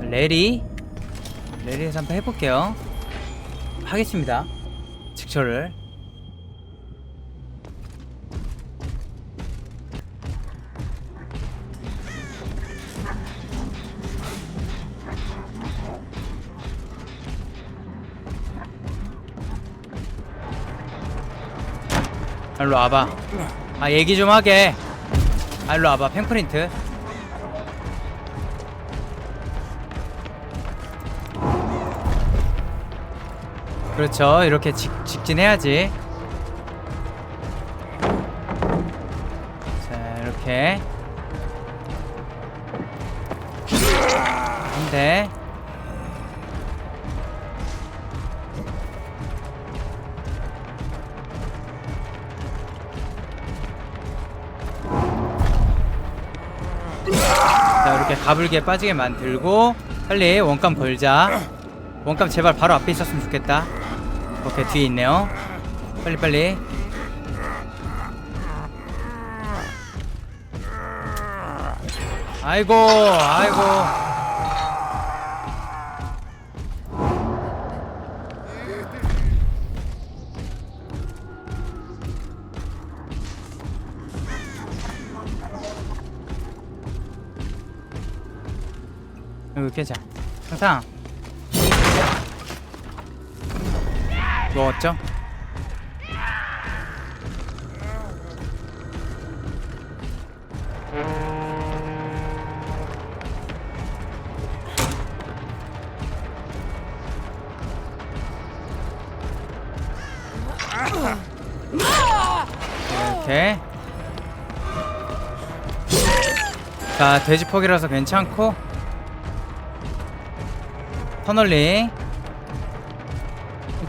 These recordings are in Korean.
레리 레리에서 한번 해볼게요. 하겠습니다. 직처를 아, 일로 와봐. 아 얘기 좀 하게. 아 일로 와봐. 팽프린트 그렇죠. 이렇게 직, 직진해야지. 자 이렇게. 한대. 자 이렇게 가불게 빠지게 만들고 빨리 원감 걸자. 원감 제발 바로 앞에 있었으면 좋겠다 오케이 뒤에 있네요. 빨리 빨리. 아이고 아이고. 여기 깨자 항상 먹었죠? 이렇게. 자 돼지퍽이라서 괜찮고. 터널링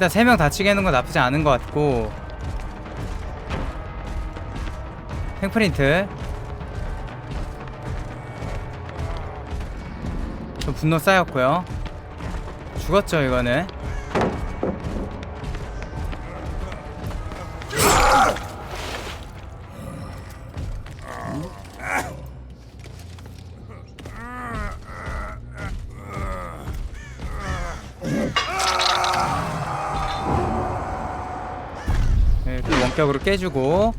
일단 3명 다치게 하는 건 나쁘지 않은 것 같고. 팽프린트. 좀 분노 쌓였고요. 죽었죠 이거는 네, 이렇게 원격으로 깨주고.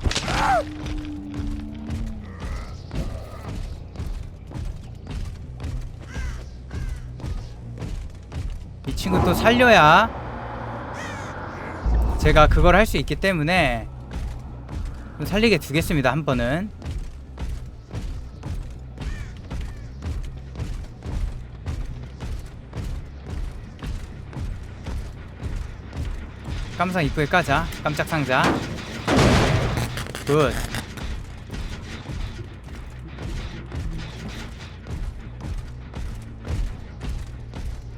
이 친구 또 살려야 제가 그걸 할 수 있기 때문에 좀 살리게 두겠습니다 한 번은 깜상 입구에 까자. 깜짝 상자. 굿.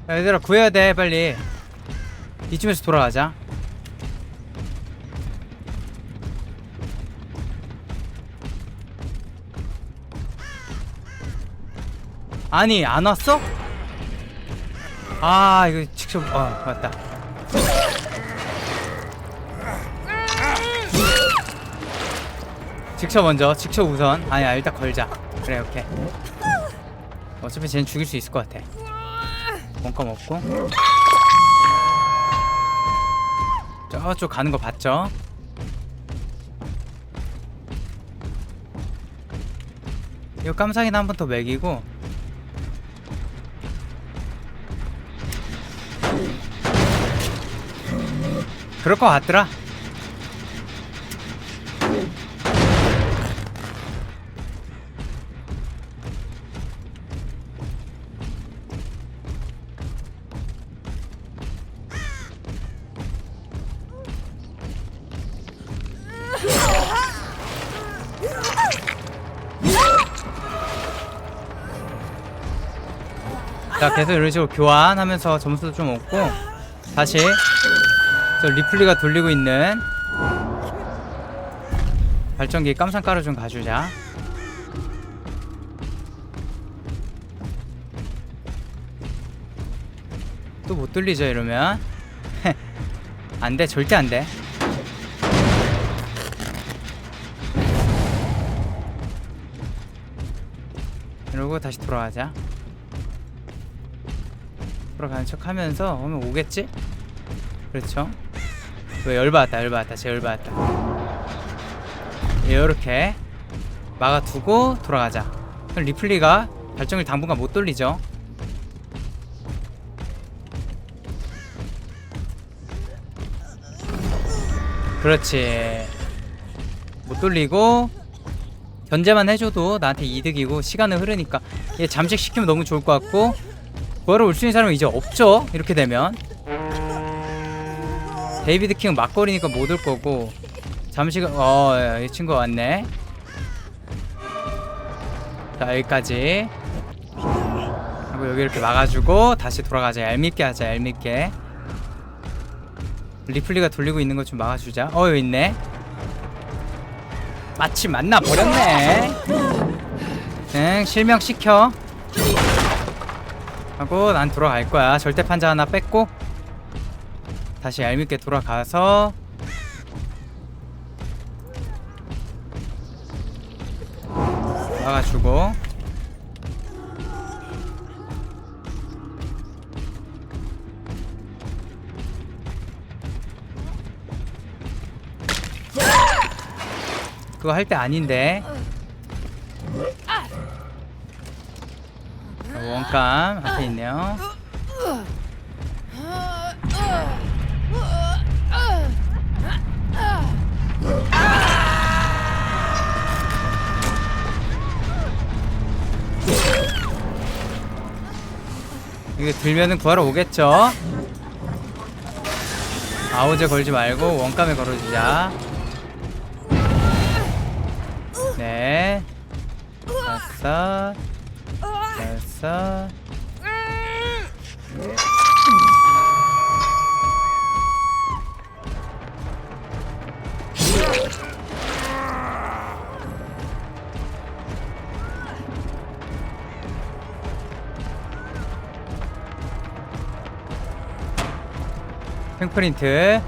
야, 얘들아 구해야 돼 빨리. 이쯤에서 돌아가자. 아니 안 왔어? 아 이거 직접 어 맞다 직접 먼저 직접 우선. 아니야 일단 걸자. 그래 오케이. 어차피 쟤는 죽일 수 있을 것 같아. 원검 없고. 저쪽 가는 거 봤죠? 이거 깜상이나 한 번 더 먹이고. 그럴 것 같더라 자 계속 이런 식으로 교환하면서 점수도 좀 얻고 다시 저 리플리가 돌리고 있는 발전기 깜상가루 좀 가주자. 또 못 돌리죠 이러면? 안돼 절대 안돼. 이러고 다시 돌아가자 돌아가는 척 하면서 오면 오겠지? 그렇죠? 왜 열받았다 열받았다 제 열받았다. 이렇게 막아두고 돌아가자. 그럼 리플리가 발정을 당분간 못 돌리죠. 그렇지. 못 돌리고 견제만 해줘도 나한테 이득이고 시간은 흐르니까. 얘 잠식시키면 너무 좋을 것 같고 구하러 올 수 있는 사람은 이제 없죠? 이렇게 되면. 데이비드 킹 막거리니까 못 올 거고. 잠시간 어이 친구 왔네. 자 여기까지. 하고 여기 이렇게 막아주고 다시 돌아가자. 얄밉게 하자 얄밉게. 리플리가 돌리고 있는 거좀 막아주자. 어 여기 있네. 마침 만나 버렸네. 응 실명시켜 하고 난 돌아갈 거야. 절대 판자 하나 뺐고 다시 얄밉게 돌아가서 막아주고. 그거 할 때 아닌데 원감 앞에 있네요 이거 들면은 구하러 오겠죠? 아우제 걸지 말고 원감에 걸어주자. 네. 다섯. 여섯. 팽프린트.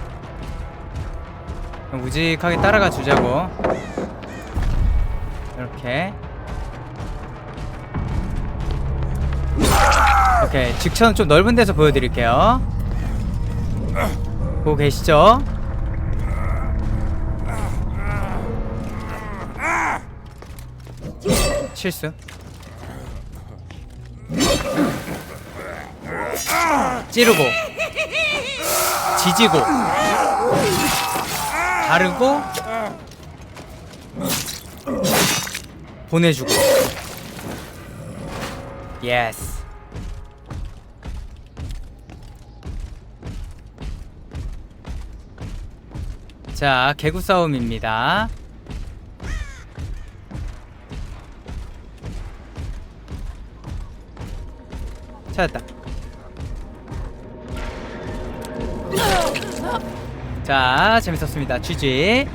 우직하게 따라가 주자고. 이렇게 오케이 직선은 좀 넓은 데서 보여드릴게요. 보고 계시죠? 실수. 찌르고 지지고 가르고 보내주고 예스 자 개구 싸움입니다. 찾았다. 자 재밌었습니다. GG